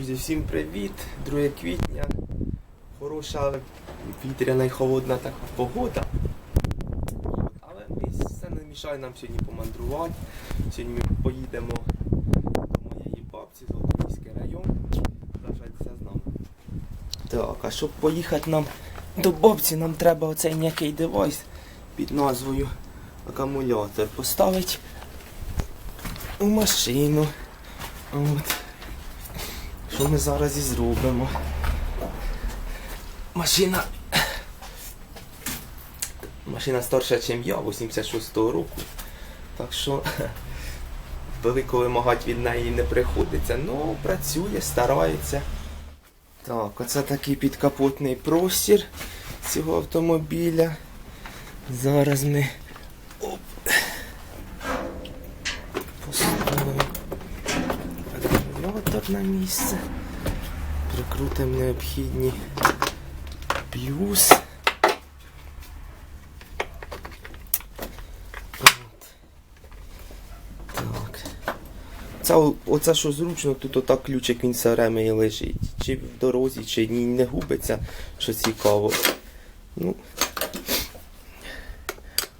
Друзі, всім привіт! 2 квітня. Хороша вітряна і холодна така погода. Але це не мішає нам сьогодні помандрувати. Сьогодні ми поїдемо до моєї бабці, Золотоніський район. Залишайтеся з нами. Так, а щоб поїхати нам до бабці, нам треба оцей м'який девайс під назвою акумулятор поставити у машину. От. Що ми зараз і зробимо? Машина. Машина старша, ніж я, 86-го року. Так що велико вимагати від неї не приходиться. Ну, працює, старається. Так, оце такий підкапотний простір цього автомобіля. Зараз ми на місце. Прикрутимо необхідні плюс. Це, оце що зручно, тут отак ключик він все время і лежить. Чи в дорозі, чи ні, не губиться, що цікаво. Ну,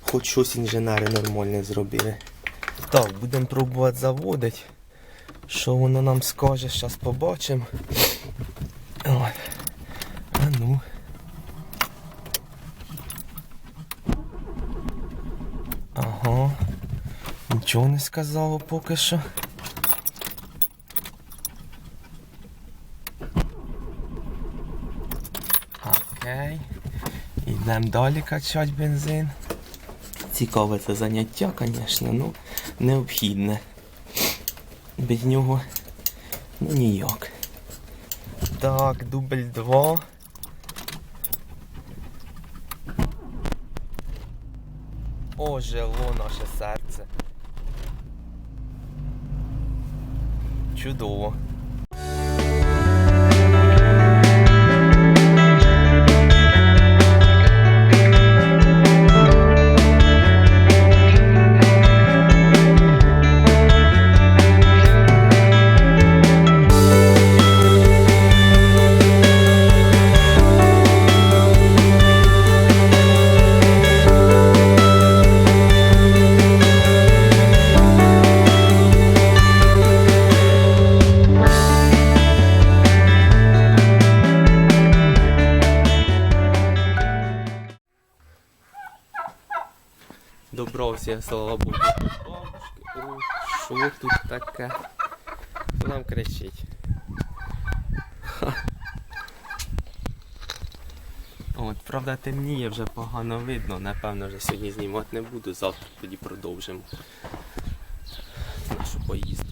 хоч щось інженери нормальне зробили. Так, будемо пробувати заводити. Що воно нам скаже, зараз побачимо. Ой. А ну. Ага. Нічого не сказало поки що. Окей. Йдемо далі качати бензин. Цікаве це заняття, звісно, ну необхідне. Без нього ну ніяк. Так, дубль 2. Ожило наше серце. Чудово. Добрався, слава Богу. О, що тут таке? Хто нам кричить? Ха. От, правда, темніє вже погано видно. Напевно, вже сьогодні знімати не буду, завтра тоді продовжимо нашу поїздку.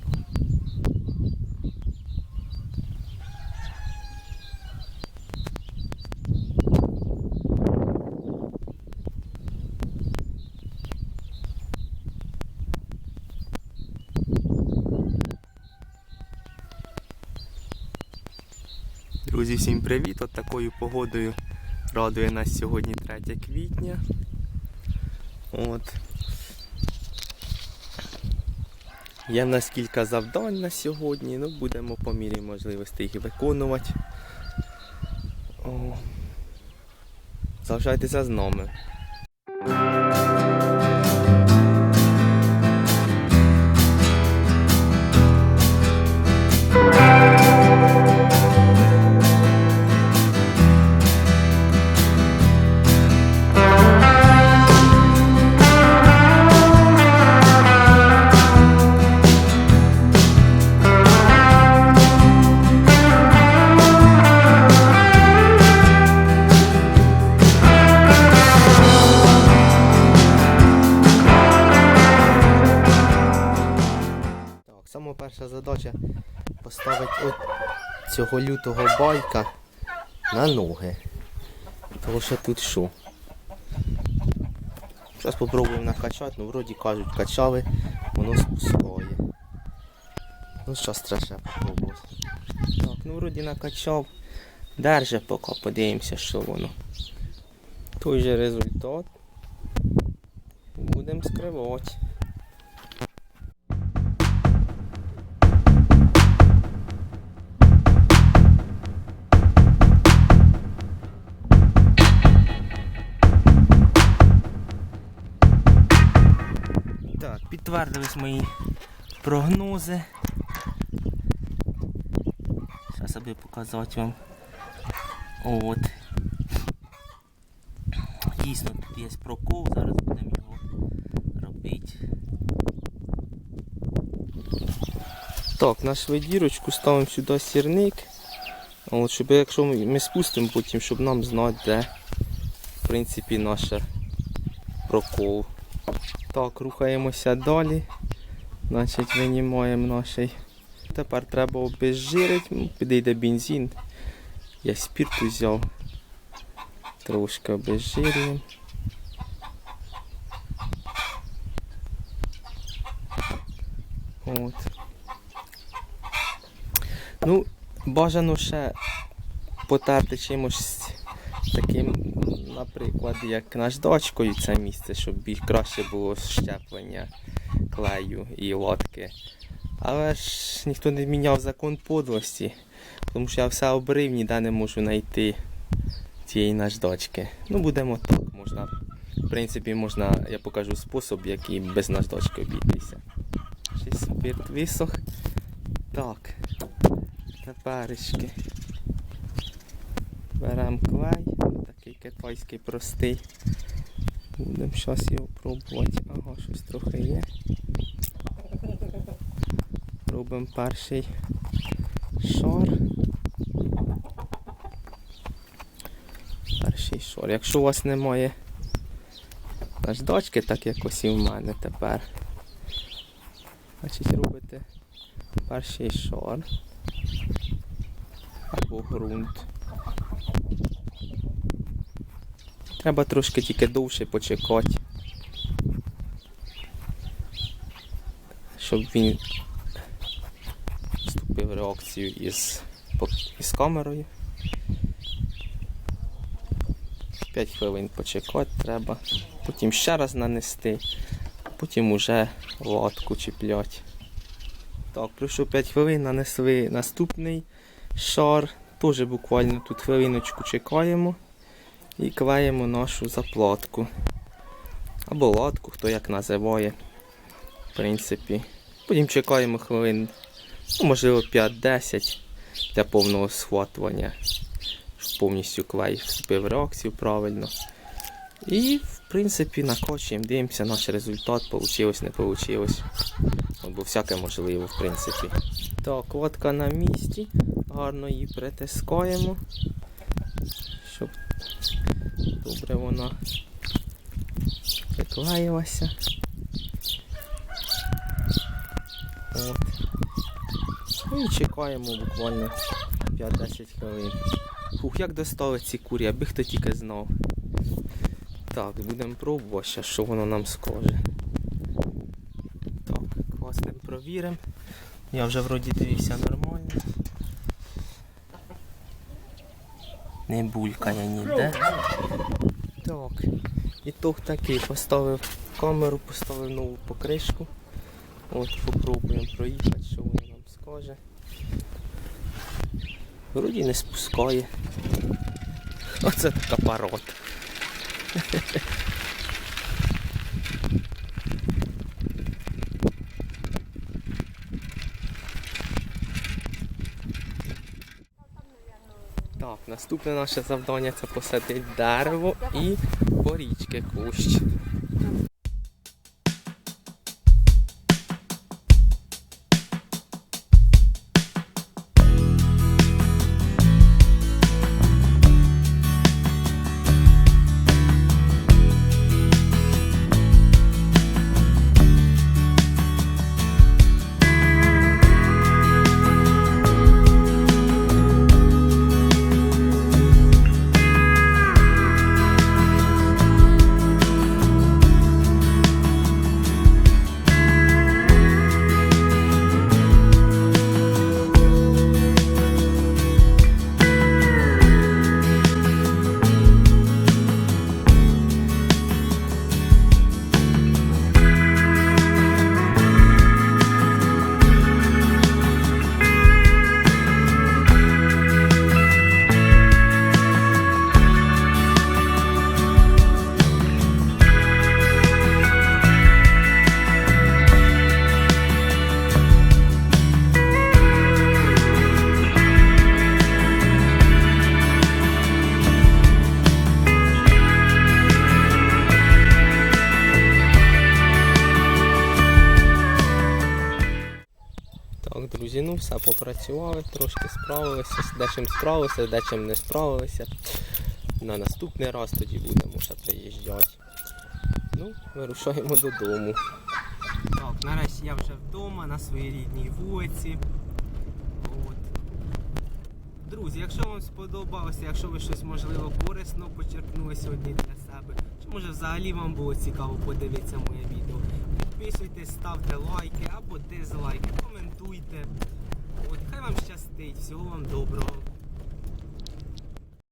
Друзі, всім привіт! От такою погодою радує нас сьогодні 3 квітня. От. Є в нас кілька завдань на сьогодні, ну будемо по мірі можливості їх виконувати. О. Залишайтеся з нами. Поставити от цього лютого байка на ноги. Тому що тут що? Зараз спробуємо накачати, ну вроді кажуть, качали, воно спускає. Ну зараз треба попробувати. Так, ну вроді накачав. Держи поки подивимося, що воно. Той же результат. Будемо скривати. Підтвердились мої прогнози. Зараз аби показати вам. От. Дійсно, тут є прокол, зараз будемо його робити. Так, на швидірочку ставимо сюди сірник. От, щоб якщо ми спустимо потім, щоб нам знати, де в принципі наш прокол. Так, рухаємося далі. Значить, винімаємо наш. Тепер треба обезжирити, ну, підійде бензин. Я спірт взяв. Трошки обезжирюємо. От. Ну, бажано ще потерти чимось таким, наприклад, як наждачкою це місце, щоб краще було щеплення клею і латки. Але ж ніхто не міняв закон подлості, тому що я все обрив, ніде не можу знайти цієї наждачки. Ну, будемо так, можна. В принципі, можна, я покажу спосіб, який без наждачки обійтися. Щось висох. Так. Теперечки. Беремо клей, такий китайський простий. Будемо зараз його пробувати. Ага, щось трохи є. Робимо перший шар. Перший шар. Якщо у вас немає наждачки, так як ось і в мене тепер. Значить робите перший шар або ґрунт. Треба трошки тільки довше почекати, щоб він вступив в реакцію із, із камерою. 5 хвилин почекати треба, потім ще раз нанести, потім уже латку чіплять. Так, пройшло 5 хвилин, нанесли наступний шар. Теж буквально тут хвилиночку чекаємо і клеїмо нашу заплатку. Або латку, хто як називає. В принципі. Потім чекаємо хвилин, ну, можливо 5-10 для повного схватування. Повністю клей вступив реакцію правильно. І в принципі накочуємо, дивимося наш результат, получилось, не получилось. От, бо всяке можливо, в принципі. Так, лодка на місці. Гарно її притискаємо, добре вона приклеїлася. От. Ну і чекаємо буквально 5-10 хвилин. Фух, як достали ці курі, аби хто тільки знав. Так, будемо пробувати, ще, що воно нам скаже. Так, класним провіримо. Я вже вроді дивився нормально. Не булькає ніде. Так. І тут такий. Поставив камеру, поставив нову покришку. От попробуємо проїхати, що воно нам скаже. Вроді не спускає. Оце така порода. Так, наступне наше завдання це посадити дерево і порічки кущ. Все, попрацювали, трошки справилися, з дечим справилися, з дечим не справилися. На наступний раз тоді будемо ще приїжджати. Ну, вирушаємо додому. Так, нарешті я вже вдома на своїй рідній вулиці. От. Друзі, якщо вам сподобалося, якщо ви щось можливо корисно почерпнули сьогодні для себе, чи може взагалі вам було цікаво подивитися моє відео, підписуйтесь, ставте лайки або дизлайки, коментуйте. Вам щастить, всього вам доброго.